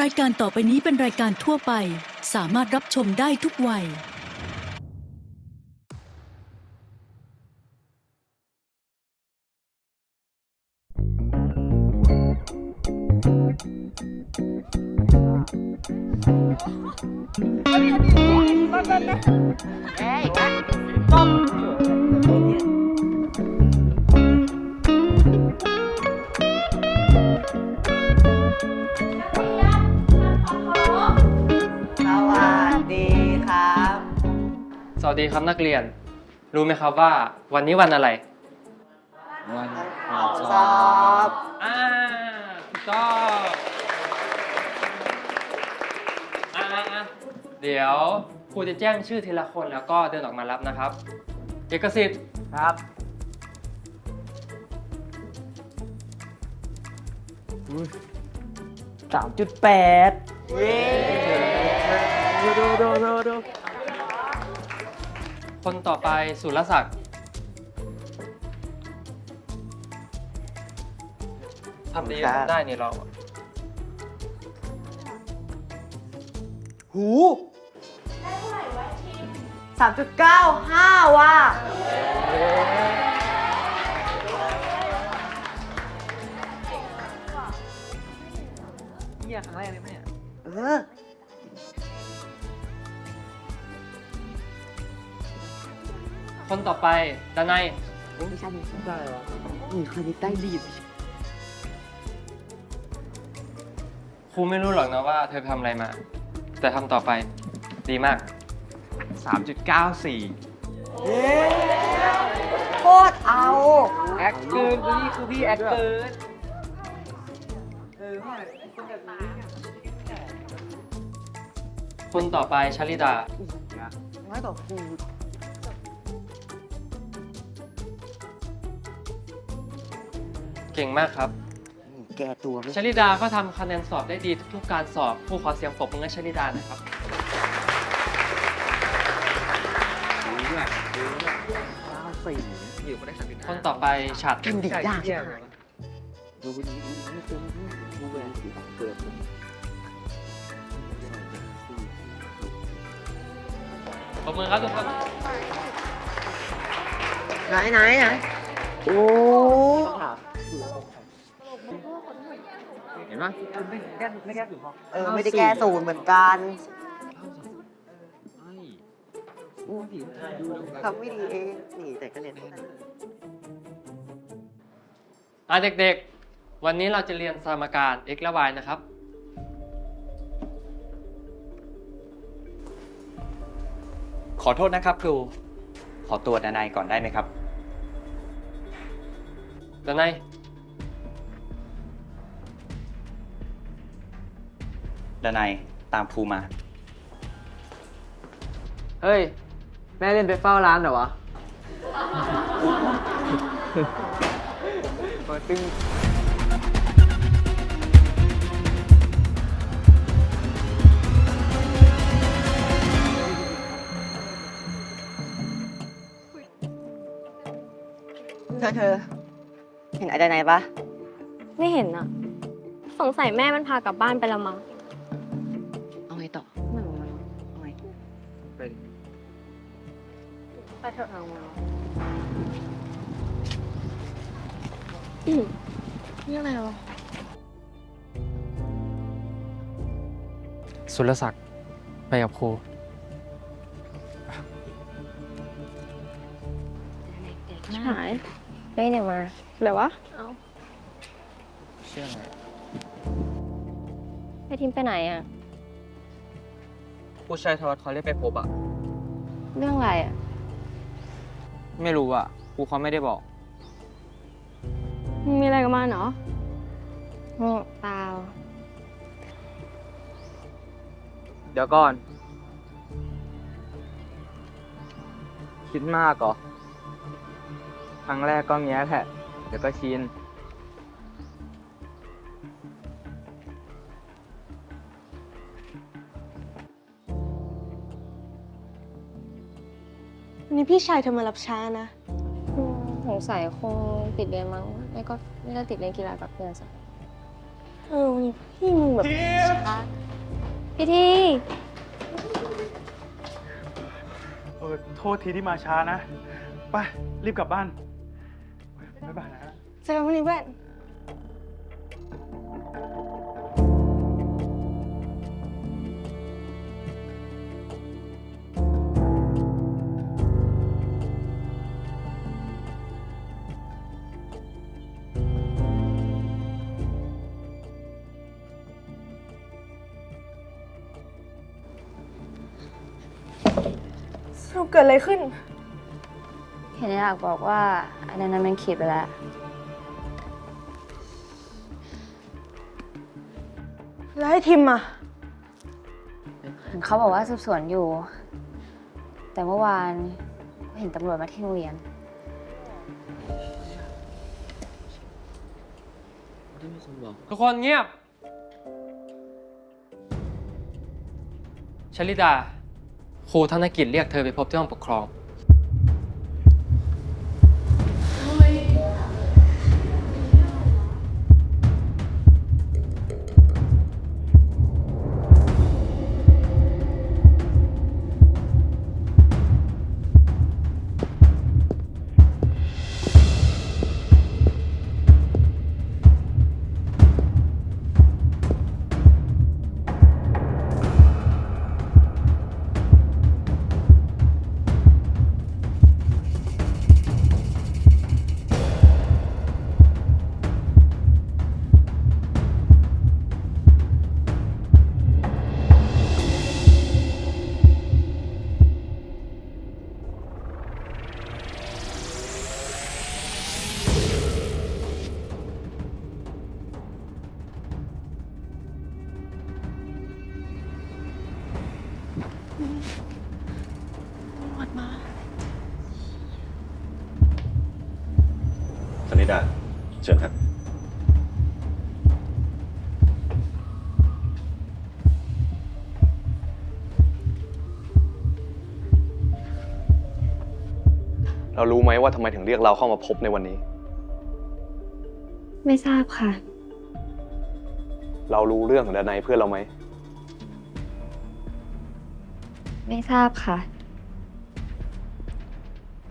รายการต่อไปนี้เป็นรายการทั่วไป สามารถรับชมได้ทุกวัยส ดีครับนักเรียน รู้ไหมครับว่าวันนี้วันอะไร วันสอบอ่าถูกต้องอ่าอ่าอ่าเดี๋ยวครูจะแจ้งชื่อทีละคนแล้วก็เดินออกมารับนะครับ เอกสิทธิ์ครับ สามจุดแปดเย้ดูดูดูดูดู คนต่อไปสุรศักดิ์ทำดีทำได้นี่เราอะหูสามจุดเก้าห้าว่ะเฮียครั้งแรกเลยไหมเนี่ย เออ คนต่อไปดานายไม่ใช่ไม่ใช่ได้เหรอนี่คนนี้ใต้ดีดครูไม่รู้หรอกนะว่าเธอทำอะไรมา แต่ทำต่อไปดีมากสามจุดเก้าสี่โคตรเอาแอคเกินนี่คือพี่แอคเกินคนต่อไปชลิดาน้อยกว่าค เก่งมากครับนี่แกตัวไม่ชลิดาก็ทำคะแนนสอบได้ดีทุกๆการสอบครูขอเสียงปรบมือให้ชลิดาหนะครับ เก้าสี่อยู่ก็ได้สามจุดคนต่อไปฉัดกินดิยากดูดูดูดูดูดูแหวนสีเกิดปรบมือครับทุกคนไหนไหนไหนโอ้เห็นไหมไม่แก้ไม่แก้ถึงพอเออไม่ได้แก้ศูนย์เหมือนกันทำไม่ดีเองนี่แต่ก็เรียนเท่านั้นอะเด็กๆ วันนี้เราจะเรียนสมการ x และ y นะครับ ขอโทษนะครับครู ขอตัวดนายก่อนได้ไหมครับดานาย ดนายตามครูมา เฮ้ย แม่เล่นไปเฝ้าร้านเหรอวะมาตึงเธอเธอ เห็นอะไรไหนปะไม่เห็นอะสงสัยแม่มันพากลับบ้านไปละมั้ง ไปเถอะเอามานี่อะไรวะสุรศักดิ์ไปกับครูหายไม่เดี๋ยวมาเลยวะเอาเชื่อไหมไปทิมไปไหนอะผู้ชายทอดเขาเรียกไปพบอะเรื่องอะไรอะ ไม่รู้อะครูเขาไม่ได้บอก มึงมีอะไรกับมันเหรอโอ้เปล่าเดี๋ยวก่อน คิดมากเหรอครั้งแรกก็แง้แหละเดี๋ยวก็ชิน นนี้พี่ชายเธอมารับช้านะอืมสงสัยคงติดเรียนมั้งไม่ก็ไม่ได้ติดเล่นกีฬากับเพื่อนสักเออพี่มึงแบบพี่ทีเออโทษทีที่มาช้านะ ไป รีบกลับบ้าน บ๊ายบายนะ เจอกันวันนี้เพื่อน เกิดอะไรขึ้น เห็นในหลักบอกว่า อันนั้นมันขีดไปแล้ว แล้วให้ทิมอะ เขาบอกว่าสืบสวนอยู่ แต่เมื่อวานเห็นตำรวจมาที่โรงเรียนทุกคนเงียบชลิดา ครูธนกิจเรียกเธอไปพบที่ห้องปกครอง เรารู้ไหมว่าทำไมถึงเรียกเราเข้ามาพบในวันนี้ ไม่ทราบค่ะ เรารู้เรื่องของดานายเพื่อนเราไหม ไม่ทราบค่ะ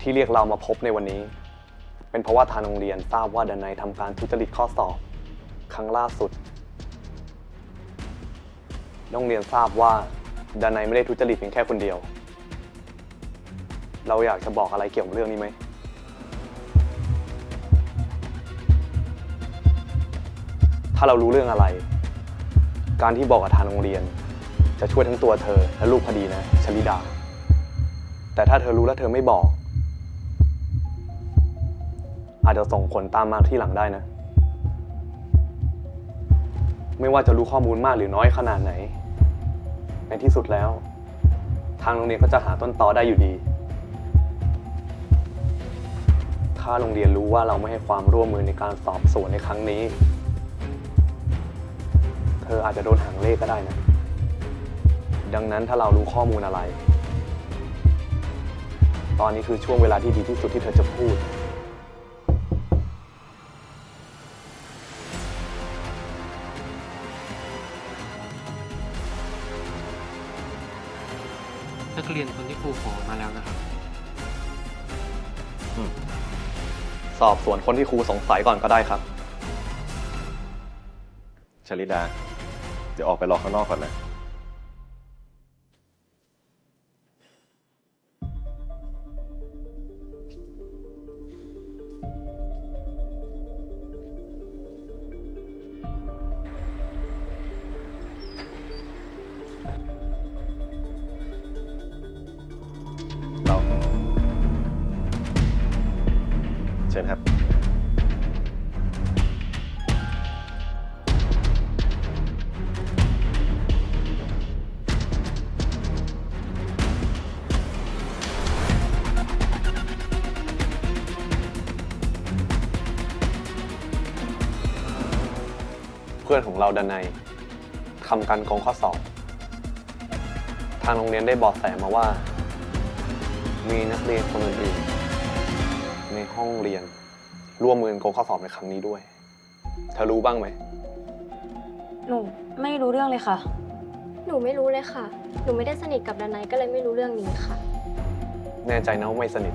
ที่เรียกเรามาพบในวันนี้ เป็นเพราะว่าทางโรงเรียนทราบว่าดานายทำการทุจริตข้อสอบ ครั้งล่าสุดโรงเรียนทราบว่าดานายไม่ได้ทุจริตเพียงแค่คนเดียว เราอยากจะบอกอะไรเกี่ยวกับเรื่องนี้ไหม ถ้าเรารู้เรื่องอะไร การที่บอกกับทางโรงเรียน จะช่วยทั้งตัวเธอและลูกพอดีนะชลิดา แต่ถ้าเธอรู้แล้วเธอไม่บอก อาจจะส่งผลตามมาที่หลังได้นะ ไม่ว่าจะรู้ข้อมูลมากหรือน้อยขนาดไหน ในที่สุดแล้ว ทางโรงเรียนก็จะหาต้นตอได้อยู่ดี ถ้าโรงเรียนรู้ว่าเราไม่ให้ความร่วมมือในการสอบสวนในครั้งนี้ เธออาจจะโดนหางเลขก็ได้นะ ดังนั้นถ้าเรารู้ข้อมูลอะไร ตอนนี้คือช่วงเวลาที่ดีที่สุดที่เธอจะพูด นักเรียนคนที่ครูขอมาแล้วนะครับ สอบสวนคนที่ครูสงสัยก่อนก็ได้ครับ ชลิดา เดี๋ยวออกไปรอข้างนอกก่อนนะ ชิญครับ เพื่อนของเราดันในยทำการโกงข้อสอบ ทางโรงเรียนได้บอกแสมาว่า มีนักเรียนคนอื่นๆใน ห้องเรียน ร่วมมือโกงข้อสอบในครั้งนี้ด้วย เธอรู้บ้างไหม หนูไม่รู้เรื่องเลยค่ะ หนูไม่รู้เลยค่ะ หนูไม่ได้สนิทกับดนัยก็เลยไม่รู้เรื่องนี้ค่ะ แน่ใจนะว่าไม่สนิท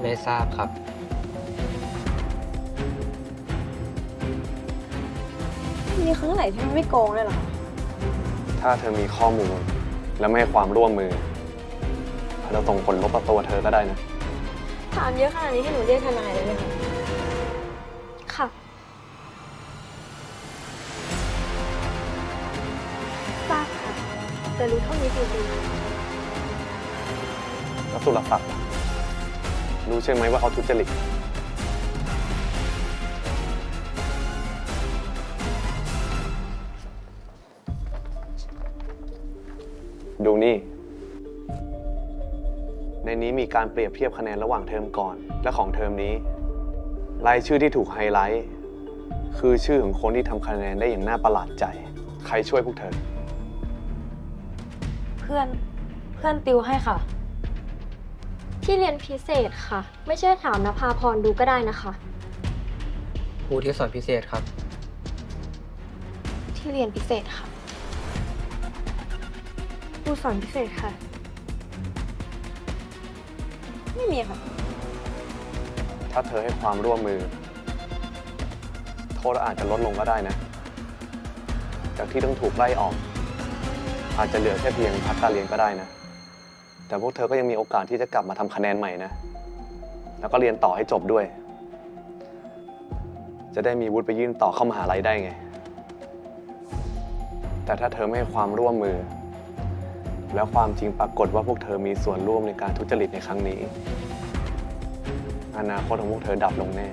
ไม่ทราบครับ มีครั้งไหนที่มันไม่โกงเลยเหรอ ถ้าเธอมีข้อมูลและไม่ให้ความร่วมมืออา จจะส่งผลลบต่อตัวเธอก็ได้นะ ถามเยอะขนาดนี้ให้หนูเรียกทนายเลยไหมคะค่ะ ทราบค่ะ แต่รู้เท่านี้จริงๆแล้วสุรศักดิ์ล่ะรู้ใช่ไหมว่าเขาทุจริต ดูนี่ในนี้มีการเปรียบเทียบคะแนนระหว่างเทอมก่อน และของเทอมนี้ รายชื่อที่ถูกไฮไลท์ คือชื่อของคนที่ทำคะแนนได้อย่างน่าประหลาดใจ ใครช่วยพวกเธอ เพื่อนเพื่อนติวให้ค่ะ ที่เรียนพิเศษค่ะ ไม่ใช่ถามนภาพรดูก็ได้นะคะ ครูที่สอนพิเศษครับ ที่เรียนพิเศษค่ะ ครูสอนพิเศษค่ะ ไม่มีค่ะ ถ้าเธอให้ความร่วมมือ โทษอาจจะลดลงก็ได้นะ จากที่ต้องถูกไล่ออก อาจจะเหลือแค่เพียงพักการเรียนก็ได้นะ แต่พวกเธอก็ยังมีโอกาสที่จะกลับมาทำคะแนนใหม่นะ แล้วก็เรียนต่อให้จบด้วย จะได้มีวุฒิไปยื่นต่อเข้ามหาลัยได้ไง แต่ถ้าเธอไม่ให้ความร่วมมือ แล้วความจริงปรากฏว่าพวกเธอมีส่วนร่วมในการทุจริตในครั้งนี้ อนาคตของพวกเธอดับลงแน่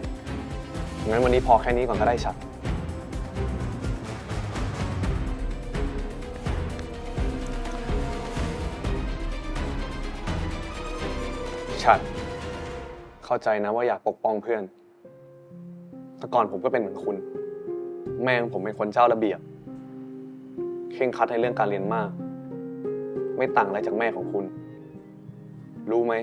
งั้นวันนี้พอแค่นี้ก่อนก็ได้ชัด ชัด เข้าใจนะว่าอยากปกป้องเพื่อน แต่ก่อนผมก็เป็นเหมือนคุณ แม่งผมเป็นคนเจ้าระเบียบเคร่งครัดในเรื่องการเรียนมาก ไม่ต่างอะไรจากแม่ของคุณ รู้ไหม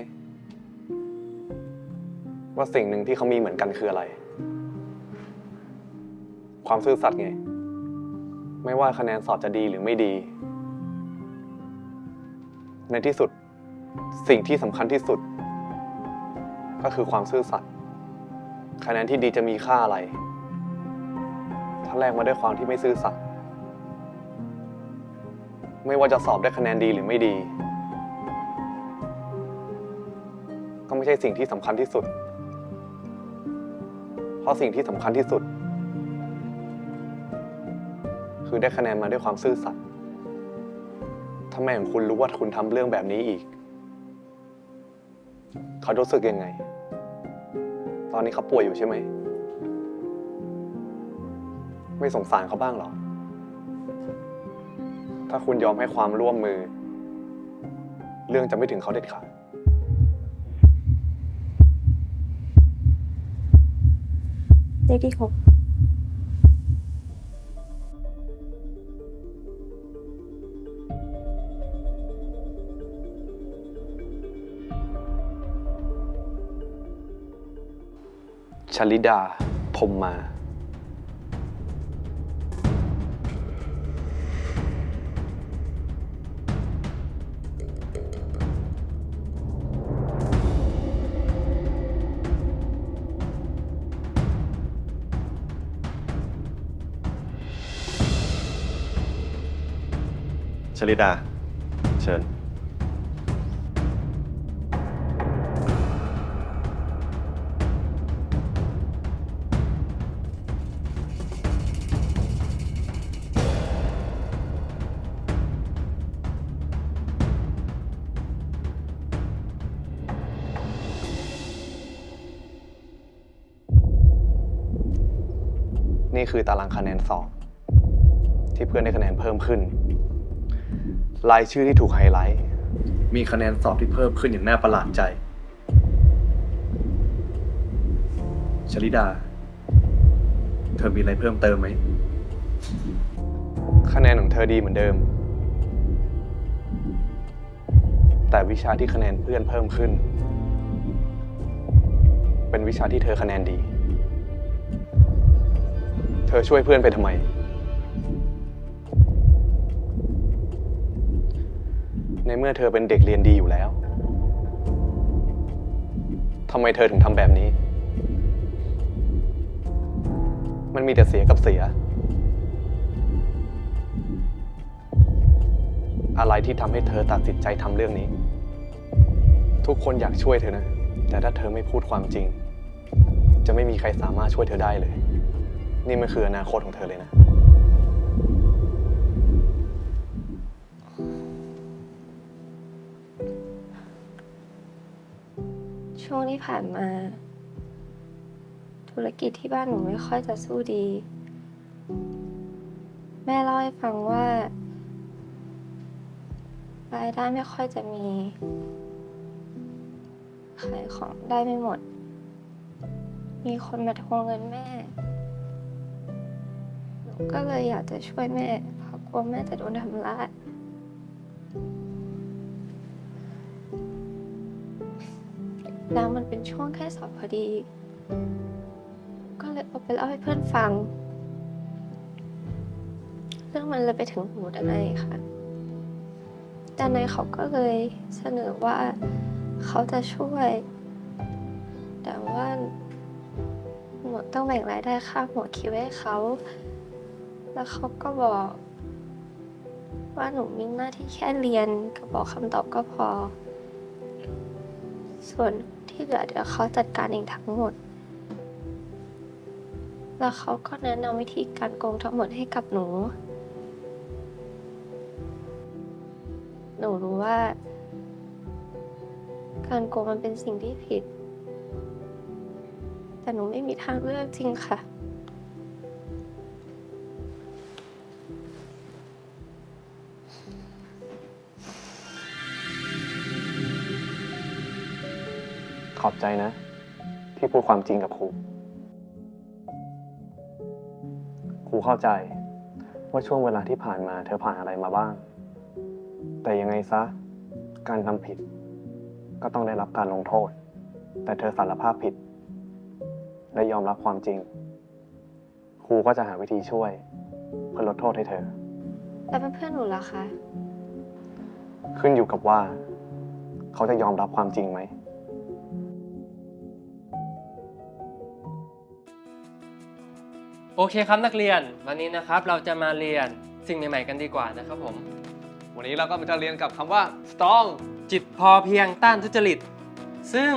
ว่าสิ่งหนึ่งที่เขามีเหมือนกันคืออะไร ความซื่อสัตย์ไง ไม่ว่าคะแนนสอบจะดีหรือไม่ดี ในที่สุดสิ่งที่สำคัญที่สุด ก็คือความซื่อสัตย์คะแนนที่ดีจะมีค่าอะไร ถ้าแลกมาด้วยความที่ไม่ซื่อสัตย์ ไม่ว่าจะสอบได้คะแนนดีหรือไม่ดี ก็ไม่ใช่สิ่งที่สำคัญที่สุด เพราะสิ่งที่สำคัญที่สุด คือได้คะแนนมาด้วยความซื่อสัตย์ถ้าแม่ของคุณรู้ว่าคุณทำเรื่องแบบนี้อีก เขารู้สึกยังไง ตอนนี้เขาป่วยอยู่ใช่ไหม ไม่สงสารเขาบ้างหรอ ถ้าคุณยอมให้ความร่วมมือ เรื่องจะไม่ถึงเขาเด็ดขาด เลขที่หกชลิดาพรหมมา ชลิดา เชิญ นี่คือตารางคะแนนสอบที่เพื่อนได้คะแนนเพิ่มขึ้น รายชื่อที่ถูกไฮไลท์ มีคะแนนสอบที่เพิ่มขึ้นอย่างน่าประหลาดใจ ชลิดา เธอมีอะไรเพิ่มเติมไหม คะแนนของเธอดีเหมือนเดิม แต่วิชาที่คะแนนเพื่อนเพิ่มขึ้น เป็นวิชาที่เธอคะแนนดี เธอช่วยเพื่อนไปทำไม ในเมื่อเธอเป็นเด็กเรียนดีอยู่แล้ว ทำไมเธอถึงทำแบบนี้ มันมีแต่เสียกับเสีย อะไรที่ทำให้เธอตัดสินใจทำเรื่องนี้ ทุกคนอยากช่วยเธอนะ แต่ถ้าเธอไม่พูดความจริง จะไม่มีใครสามารถช่วยเธอได้เลย นี่มันคืออนาคตของเธอเลยนะ ที่ผ่านมา ธุรกิจที่บ้านหนูไม่ค่อยจะสู้ดี แม่เล่าให้ฟังว่ารายได้ไม่ค่อยจะมี ขายของได้ไม่หมด มีคนมาทวงเงินแม่ หนูก็เลยอยากจะช่วยแม่เพราะกลัวแม่จะโดนทำร้าย แล้วมันเป็นช่วงแค่สอบพอดี ก็เลยเอาไปเล่าให้เพื่อนฟัง เรื่องมันเลยไปถึงหูดานายค่ะดานายเขาก็เลยเสนอว่าเขาจะช่วย แต่ว่าหนูต้องแบ่งรายได้ค่าหัวคิวให้เขา แล้วเขาก็บอก ว่าหนูมีหน้าที่แค่เรียนกับบอกคำตอบก็พอ ส่วน ที่เหลือเดี๋ยวเขาจัดการเองทั้งหมด แล้วเขาก็แนะนำวิธีการโกงทั้งหมดให้กับหนู หนูรู้ว่า การโกงมันเป็นสิ่งที่ผิด แต่หนูไม่มีทางเลือกจริงค่ะ ขอบใจนะ ที่พูดความจริงกับครู ครูเข้าใจ ว่าช่วงเวลาที่ผ่านมาเธอผ่านอะไรมาบ้าง แต่ยังไงซะ การทำผิด ก็ต้องได้รับการลงโทษ แต่เธอสารภาพผิด และยอมรับความจริง ครูก็จะหาวิธีช่วย เพื่อลดโทษให้เธอแล้วเป็นเพื่อนหนูล่ะคะ ขึ้นอยู่กับว่า เขาจะยอมรับความจริงไหม โอเคครับนักเรียน วันนี้นะครับเราจะมาเรียนสิ่งใหม่ๆกันดีกว่านะครับผม วันนี้เราก็จะเรียนกับคำว่า strong จิตพอเพียงต้านทุจริต ซึ่ง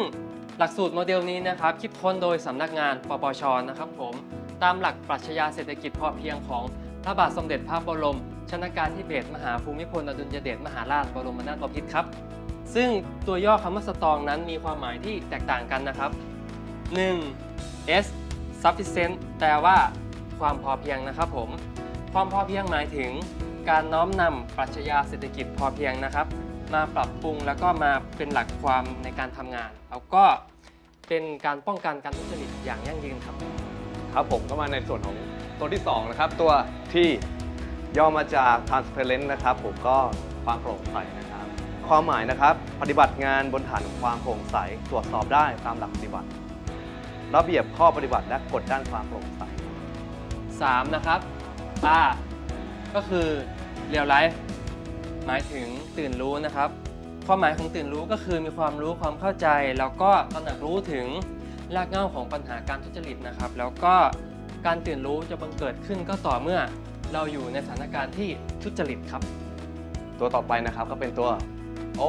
หลักสูตรโมเดลนี้นะครับคิดค้นโดยสำนักงานปปชนะครับผมตามหลักปรัชญาเศรษฐกิจพอเพียงของพระบาทสมเด็จพระบรม ชนากาธิเบศรมหาภูมิพลอดุลยเดชมหาราชบรมนาถบพิตรครับ ซึ่งตัวย่อคำว่าสตรองนั้นมีความหมายที่แตกต่างกันนะครับ 1. S sufficient แปลว่า ความพอเพียงนะครับผม ความพอเพียงหมายถึง การน้อมนำปรัชญาเศรษฐกิจพอเพียงนะครับ มาปรับปรุงแล้วก็มาเป็นหลักความในการทำงาน แล้วก็เป็นการป้องกันการทุจริตอย่างยั่งยืนครับ ครับผมก็มาในส่วนของตัวที่2นะครับตัวที่ย่อมาจาก transparent นะครับ ผมก็ความโปร่งใสนะครับ ความหมายนะครับปฏิบัติงานบนฐานความโปร่งใสตรวจสอบได้ตามหลักปฏิบัติ ระเบียบข้อปฏิบัติและกฎด้านความโปร่งใส 3 นะครับ R ก็คือ real life หมายถึงตื่นรู้นะครับ ความหมายของตื่นรู้ก็คือมีความรู้ความเข้าใจ แล้วก็ตระหนักรู้ถึงรากเหง้าของปัญหาการทุจริตนะครับ แล้วก็การตื่นรู้จะบังเกิดขึ้นก็ต่อเมื่อเราอยู่ในสถานการณ์ที่ทุจริตครับ ตัวต่อไปนะครับก็เป็นตัว O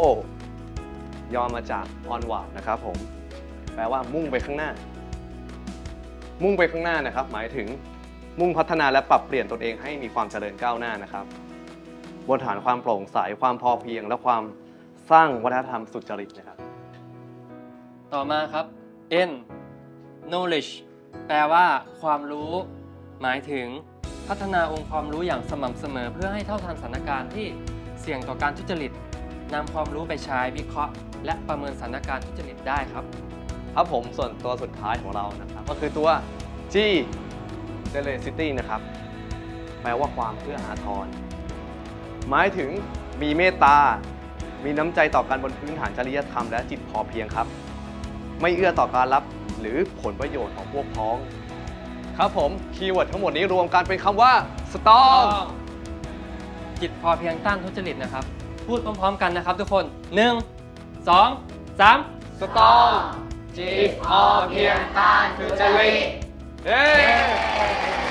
ย่อมาจาก onward นะครับผม แปลว่ามุ่งไปข้างหน้า มุ่งไปข้างหน้านะครับ หมายถึง มุ่งพัฒนาและปรับเปลี่ยนตนเองให้มีความเจริญก้าวหน้านะครับบนฐานความโปร่งใสความพอเพียง และความสร้างวัฒนธรรมสุจริตนะครับ ต่อมาครับ N knowledge แปลว่า ความรู้ หมายถึงพัฒนาองค์ความรู้อย่างสม่ำเสมอ เพื่อให้เท่าทันสถานการณ์ที่เสี่ยงต่อการทุจริตนำความรู้ไปใช้วิเคราะห์ และประเมินสถานการณ์ทุจริตได้ครับ ครับผมส่วนตัวสุดท้ายของเรานะครับ ก็คือตัว G generosity นะครับ แปลว่าความเพื่ออาทรหมายถึงมีเมตตา มีน้ำใจต่อกันบนพื้นฐานจริยธรรมและจิตพอเพียงครับ ไม่เอื้อต่อการรับหรือผลประโยชน์ของพวกพ้อง ครับผม คีย์เวิร์ดทั้งหมดนี้รวมกันเป็นคำว่าสตองจิตพอเพียงต้านทุจริตนะครับ พูดพร้อมๆกันนะครับทุกคน 1 2 3สตองจิตพอเพียงต้านทุจริต เ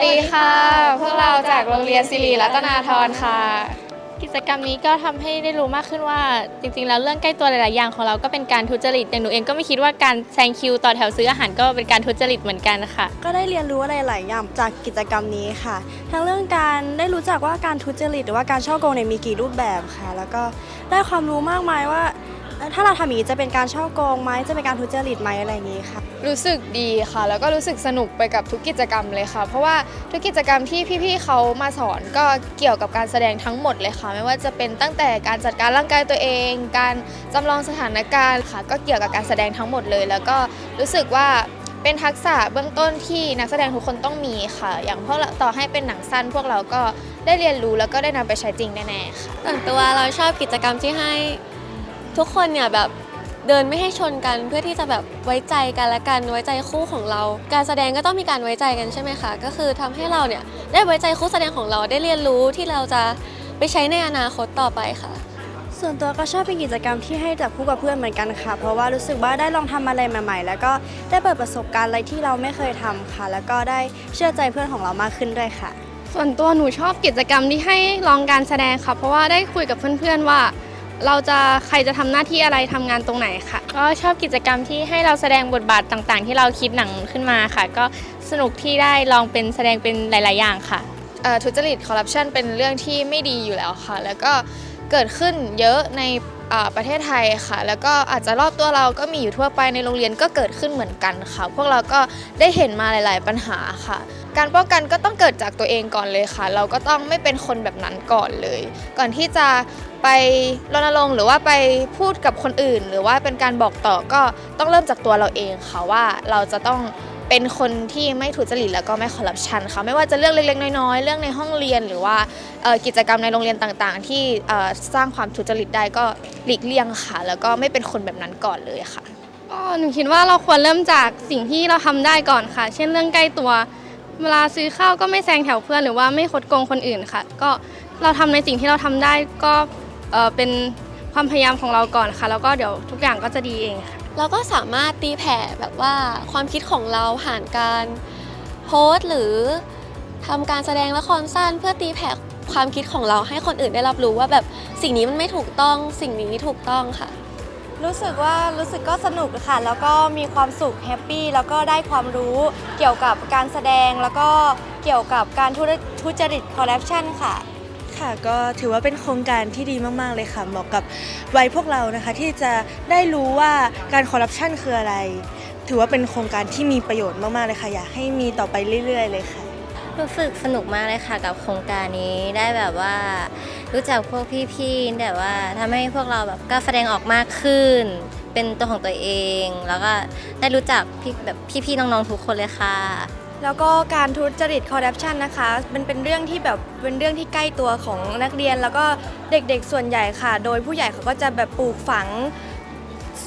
สวัสดีค่ะ พวกเราจากโรงเรียนศิริรัตนาธรค่ะ กิจกรรมนี้ก็ทำให้ได้รู้มากขึ้นว่าจริงๆ แล้วเรื่องใกล้ตัวหลายๆ อย่างของเราก็เป็นการทุจริตอย่างหนูเองก็ไม่คิดว่าการแซงคิวต่อแถวซื้ออาหารก็เป็นการทุจริตเหมือนกันค่ะ ก็ได้เรียนรู้อะไรหลายอย่างจากกิจกรรมนี้ค่ะ ทั้งเรื่องการได้รู้จักว่าการทุจริตหรือว่าการช่อโกงเนี่ยมีกี่รูปแบบค่ะ แล้วก็ได้ความรู้มากมายว่าเอ่อ ถ้าเราทำอย่างนี้จะเป็นการช่อโกงไหมจะเป็นการทุจริตไหมอะไรอย่างนี้ค่ะ รู้สึกดีค่ะ แล้วก็รู้สึกสนุกไปกับทุกกิจกรรมเลยค่ะ เพราะว่าทุกกิจกรรมที่พี่ๆเขามาสอนก็เกี่ยวกับการแสดงทั้งหมดเลยค่ะ ไม่ว่าจะเป็นตั้งแต่การจัดการร่างกายตัวเอง การจำลองสถานการณ์ค่ะ ก็เกี่ยวกับการแสดงทั้งหมดเลย แล้วก็รู้สึกว่าเป็นทักษะเบื้องต้นที่นักแสดงทุกคนต้องมีค่ะ อย่างพวกเราต่อให้เป็นหนังสั้น พวกเราก็ได้เรียนรู้แล้วก็ได้นำไปใช้จริงแน่ๆค่ะ ส่วนตัวเราชอบกิจกรรมที่ให้ ทุกคนเนี่ยแบบเดินไม่ให้ชนกันเพื่อที่จะแบบไว้ใจกันและกันไว้ใจคู่ของเรา การแสดงก็ต้องมีการไว้ใจกันใช่ไหมคะก็คือทำให้เราเนี่ยได้ไว้ใจคู่แสดงของเราได้เรียนรู้ที่เราจะไปใช้ในอนาคตต่อไปค่ะ ส่วนตัวก็ชอบเป็นกิจกรรมที่ให้จับคู่กับเพื่อนเหมือนกันค่ะ เพราะว่ารู้สึกว่าได้ลองทำอะไรใหม่ ๆ แล้วก็ได้เปิดประสบการณ์อะไรที่เราไม่เคยทำค่ะ แล้วก็ได้เชื่อใจเพื่อนของเรามากขึ้นด้วยค่ะ ส่วนตัวหนูชอบกิจกรรมที่ให้ลองการแสดงค่ะ เพราะว่าได้คุยกับเพื่อนๆว่า เราจะใครจะทำหน้าที่อะไรทำงานตรงไหนค่ะ ก็ชอบกิจกรรมที่ให้เราแสดงบทบาทต่างๆ ที่เราคิดหนังขึ้นมาค่ะ ก็สนุกที่ได้ลองเป็นแสดงเป็นหลาย ๆ อย่างค่ะทุจริตคอร์รัปชันเป็นเรื่องที่ไม่ดีอยู่แล้วค่ะ แล้วก็เกิดขึ้นเยอะในประเทศไทยค่ะ แล้วก็อาจจะรอบตัวเราก็มีอยู่ทั่วไปในโรงเรียนก็เกิดขึ้นเหมือนกันค่ะ พวกเราก็ได้เห็นมาหลาย ๆ ปัญหาค่ะการป้องกันก็ต้องเกิดจากตัวเองก่อนเลยค่ะ เราก็ต้องไม่เป็นคนแบบนั้นก่อนเลย ก่อนที่จะไปรณรงค์หรือว่าไปพูดกับคนอื่น หรือว่าเป็นการบอกต่อก็ต้องเริ่มจากตัวเราเองค่ะว่าเราจะต้องเป็นคนที่ไม่ทุจริตแล้วก็ไม่คอร์รัปชันค่ะไม่ว่าจะเรื่องเล็กๆน้อยๆเรื่องในห้องเรียนหรือว่ากิจกรรมในโรงเรียนต่างๆ ที่สร้างความทุจริตได้ก็หลีกเลี่ยงค่ะ แล้วก็ไม่เป็นคนแบบนั้นก่อนเลยค่ะก็หนูคิดว่าเราควรเริ่มจากสิ่งที่เราทำได้ก่อนค่ะ เช่นเรื่องใกล้ตัว เวลาซื้อข้าวก็ไม่แซงแถวเพื่อนหรือว่าไม่คดโกงคนอื่นค่ะ ก็เราทำในสิ่งที่เราทำได้ก็เอ่อเป็นความพยายามของเราก่อนค่ะ แล้วก็เดี๋ยวทุกอย่างก็จะดีเองค่ะเราก็สามารถตีแผ่แบบว่าความคิดของเราผ่านการโพสต์หรือทำการแสดงละครสั้นเพื่อตีแผ่ความคิดของเราให้คนอื่นได้รับรู้ว่าแบบสิ่งนี้มันไม่ถูกต้องสิ่งนี้ถูกต้องค่ะ รู้สึกว่ารู้สึกก็สนุกค่ะ แล้วก็มีความสุขแฮปปี้แล้วก็ได้ความรู้เกี่ยวกับการแสดงแล้วก็เกี่ยวกับการทุทจริตคอร์รัปชันค่ะ ค่ะก็ถือว่าเป็นโครงการที่ดีมาก ๆ เลยค่ะ เหมาะกับวัยพวกเรานะคะที่จะได้รู้ว่าการคอร์รัปชันคืออะไร ถือว่าเป็นโครงการที่มีประโยชน์มาก ๆ เลยค่ะ อยากให้มีต่อไปเรื่อย ๆ เลยค่ะ รู้สึกสนุกมากเลยค่ะกับโครงการนี้ได้แบบว่า รู้จักพวกพี่ๆแบบว่าทำให้พวกเราแบบกล้าแสดงออกมากขึ้น เป็นตัวของตัวเอง แล้วก็ได้รู้จักพี่แบบพี่ๆน้องๆทุกคนเลยค่ะแล้วก็การทุจริตคอร์รัปชันนะคะมันเป็นเรื่องที่แบบเป็นเรื่องที่ใกล้ตัวของนักเรียน แล้วก็เด็กๆส่วนใหญ่ค่ะ โดยผู้ใหญ่เขาก็จะแบบปลูกฝัง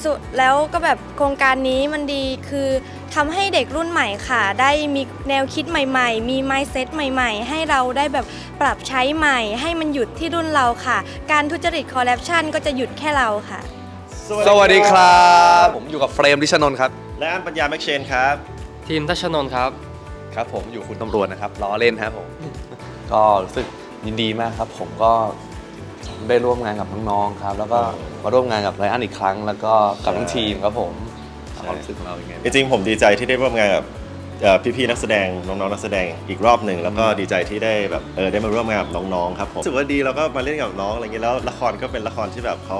สุแล้วก็แบบโครงการนี้มันดีคือทำให้เด็กรุ่นใหม่ค่ะ ได้มีแนวคิดใหม่ ๆ มี mindset ใหม่ ๆ ให้เราได้แบบปรับใช้ใหม่ ให้มันหยุดที่รุ่นเราค่ะ การทุจริตคอร์รัปชันก็จะหยุดแค่เราค่ะ สวัสดีครับ ผมอยู่กับเฟรมลิชนนท์ครับ และอันปัญญาแม็กเชนครับ ทีมทัชนนท์ครับ ครับผมอยู่คุณตำรวจนะครับล้อเล่นครับผม ก็รู้สึกยินดีมากครับ ผมก็ ได้ร่วมงานกับน้องๆครับ แล้วก็มาร่วมงานกับไรอันอีกครั้ง แล้วก็กับทั้งทีมครับผมความรู้สึกของเราเป็นไงจริงๆผมดีใจที่ได้ร่วมงานกับเอ่อพี่ๆนักแสดงน้องๆนักแสดงอีกรอบหนึ่งแล้วก็ดีใจที่ได้แบบเออได้มาร่วมงานกับน้องๆครับผมรู้สึกว่าดีแล้วก็มาเล่นกับน้องอะไรเงี้ยแล้วละครก็เป็นละครที่แบบเขา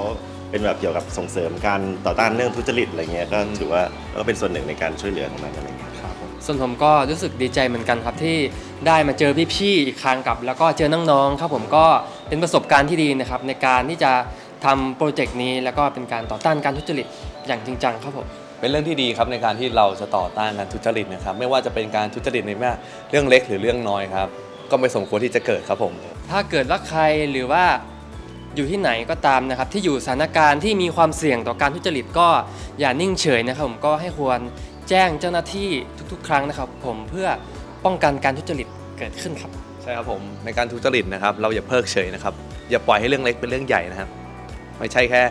เป็นแบบเกี่ยวกับส่งเสริมการต่อต้านเรื่องทุจริตอะไรเงี้ยก็ถือว่าก็เป็นส่วนหนึ่งในการช่วยเหลือตรงนั้นอะไรเงี้ยครับส่วนผมก็รู้สึกดีใจเหมือนกันครับที่ ได้มาเจอพี่ๆอีกครั้งกับ แล้วก็เจอน้องๆครับผมก็เป็นประสบการณ์ที่ดีนะครับในการที่จะทำโปรเจกต์นี้ แล้วก็เป็นการต่อต้านการทุจริตอย่างจริงจังครับผมเป็นเรื่องที่ดีครับในการที่เราจะต่อต้านการทุจริตนะครับไม่ว่าจะเป็นการทุจริตในแม่เรื่องเล็กหรือเรื่องน้อยครับก็ไม่สมควรที่จะเกิดครับผม ถ้าเกิดว่าใครหรือว่าอยู่ที่ไหนก็ตามนะครับ ที่อยู่สถานการณ์ที่มีความเสี่ยงต่อการทุจริตก็อย่านิ่งเฉยนะครับผมก็ให้ควรแจ้งเจ้าหน้าที่ทุก ๆ ครั้งนะครับ ผมเพื่อ ป้องกันการทุจริตเกิดขึ้นครับ ใช่ครับผมในการทุจริตนะครับเราอย่าเพิกเฉยนะครับ อย่าปล่อยให้เรื่องเล็กเป็นเรื่องใหญ่นะครับ ไม่ใช่แค่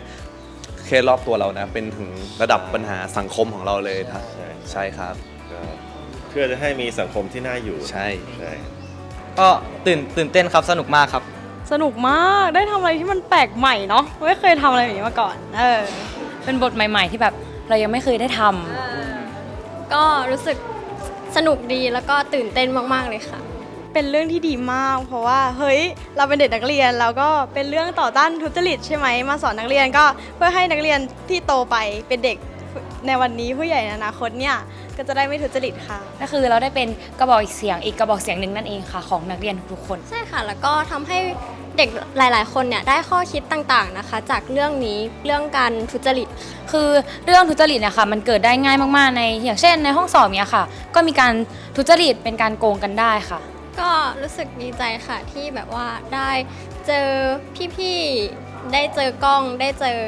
แค่รอบตัวเรานะ เป็นถึงระดับปัญหาสังคมของเราเลยครับใช่ใช่ครับ ก็เพื่อจะให้มีสังคมที่น่าอยู่ใช่ ใช่ ก็ตื่นตื่นเต้นครับสนุกมากครับ สนุกมากได้ทำอะไรที่มันแปลกใหม่เนาะไม่เคยทำอะไรแบบนี้มาก่อน เออ เป็นบทใหม่ ๆ ที่แบบเรายังไม่เคยได้ทำ ก็รู้สึก สนุกดีแล้วก็ตื่นเต้นมากๆเลยค่ะ เป็นเรื่องที่ดีมาก เพราะว่าเฮ้ยเราเป็นเด็กนักเรียนแล้วก็เป็นเรื่องต่อต้านทุจริตใช่ไหมมาสอนนักเรียนก็เพื่อให้นักเรียนที่โตไปเป็นเด็ก ในวันนี้ผู้ใหญ่ในอนาคตเนี่ยก็จะได้ไม่ทุจริตค่ะ ก็คือเราได้เป็นกระบอกเสียงอีกกระบอกเสียงหนึ่งนั่นเองค่ะ ของนักเรียนทุกๆคน ใช่ค่ะ แล้วก็ทำให้เด็กหลาย ๆ คนเนี่ยได้ข้อคิดต่าง ๆ นะคะ จากเรื่องนี้เรื่องการทุจริต คือเรื่องทุจริตเนี่ยค่ะมันเกิดได้ง่ายมากๆในอย่างเช่น ในห้องสอบเนี่ยค่ะ ก็มีการทุจริตเป็นการโกงกันได้ค่ะ ก็รู้สึกดีใจค่ะที่แบบว่าได้เจอพี่ ๆ ได้เจอกล้องได้เจอ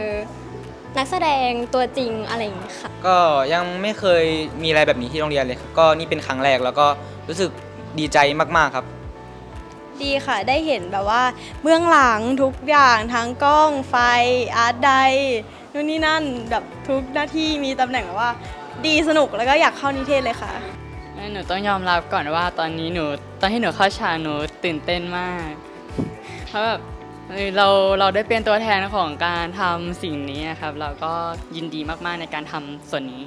นักแสดงตัวจริงอะไรอย่างนี้ค่ะ ก็ยังไม่เคยมีอะไรแบบนี้ที่โรงเรียนเลยครับก็นี่เป็นครั้งแรกแล้วก็รู้สึกดีใจมากๆครับ ดีค่ะได้เห็นแบบว่าเบื้องหลังทุกอย่างทั้งกล้องไฟอาร์ตไดนู่นนี่นั่นแบบทุกหน้าที่มีตำแหน่งแบบว่า ดีสนุกแล้วก็อยากเข้านิเทศเลยค่ะ หนูต้องยอมรับก่อนว่าตอนนี้หนู ตอนที่หนูเข้าฉากหนูตื่นเต้นมาก เพราะแบบ เออเราเราได้เป็นตัวแทนของการทำสิ่งนี้นะครับ เราก็ยินดีมากๆในการทำส่วนนี้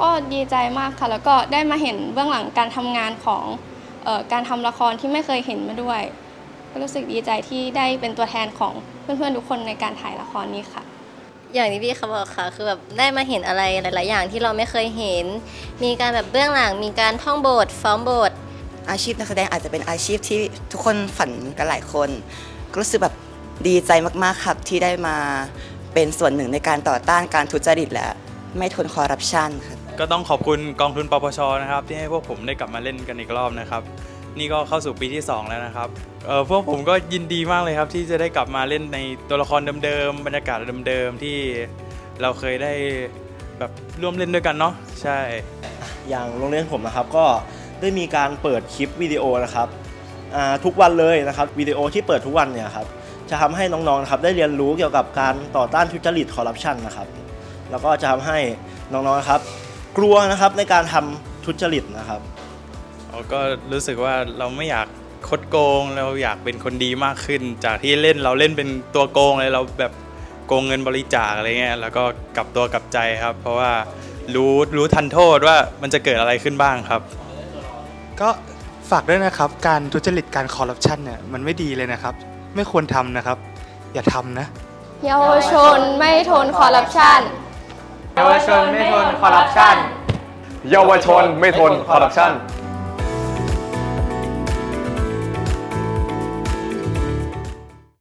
ก็ดีใจมากค่ะ แล้วก็ได้มาเห็นเบื้องหลังการทำงานของเออการทำละครที่ไม่เคยเห็นมาด้วย ก็รู้สึกดีใจที่ได้เป็นตัวแทนของเพื่อนๆทุกคนในการถ่ายละครนี้ค่ะ อย่างที่พี่เขาบอกค่ะ คือแบบได้มาเห็นอะไรหลาย ๆ อย่างที่เราไม่เคยเห็น มีการแบบเบื้องหลัง มีการท่องบทฟ้อมบท อาชีพนักแสดงอาจจะเป็นอาชีพที่ทุกคนฝันกันหลายคนก็ รู้สึกแบบดีใจมากๆครับที่ได้มาเป็นส่วนหนึ่งในการต่อต้านการทุจริตและไม่ทนคอร์รัปชันครับ ก็ต้องขอบคุณกองทุนปปชนะครับ ที่ให้พวกผมได้กลับมาเล่นกันอีกรอบนะครับ นี่ก็เข้าสู่ปีที่ 2 แล้วนะครับเออพวกผมก็ยินดีมากเลยครับที่จะได้กลับมาเล่นในตัวละครเดิมๆบรรยากาศเดิมๆที่เราเคยได้แบบร่วมเล่นด้วยกันเนาะใช่ อย่างโรงเรียนผมนะครับก็ได้มีการเปิดคลิปวิดีโอนะครับอ่า ทุกวันเลยนะครับวิดีโอที่เปิดทุกวันเนี่ยครับจะทำให้น้องๆนะครับได้เรียนรู้เกี่ยวกับการต่อต้านทุจริตคอร์รัปชันนะครับแล้วก็จะทำให้น้องๆครับ กลัวนะครับในการทำทุจริตนะครับเราก็รู้สึกว่าเราไม่อยากคดโกงเราอยากเป็นคนดีมากขึ้น จากที่เล่นเราเล่นเป็นตัวโกงเลยเราแบบโกงเงินบริจาคอะไรเงี้ยแล้วก็กลับตัวกลับใจครับ เพราะว่ารู้รู้ทันโทษว่ามันจะเกิดอะไรขึ้นบ้างครับ ก็ ฝากด้วยนะครับ การทุจริตการคอร์รัปชันเนี่ยมันไม่ดีเลยนะครับ ไม่ควรทำนะครับ อย่าทำนะ เยาวชนไม่ทนคอร์รัปชัน เยาวชนไม่ทนคอร์รัปชัน เยาวชนไม่ทนคอร์รัปชัน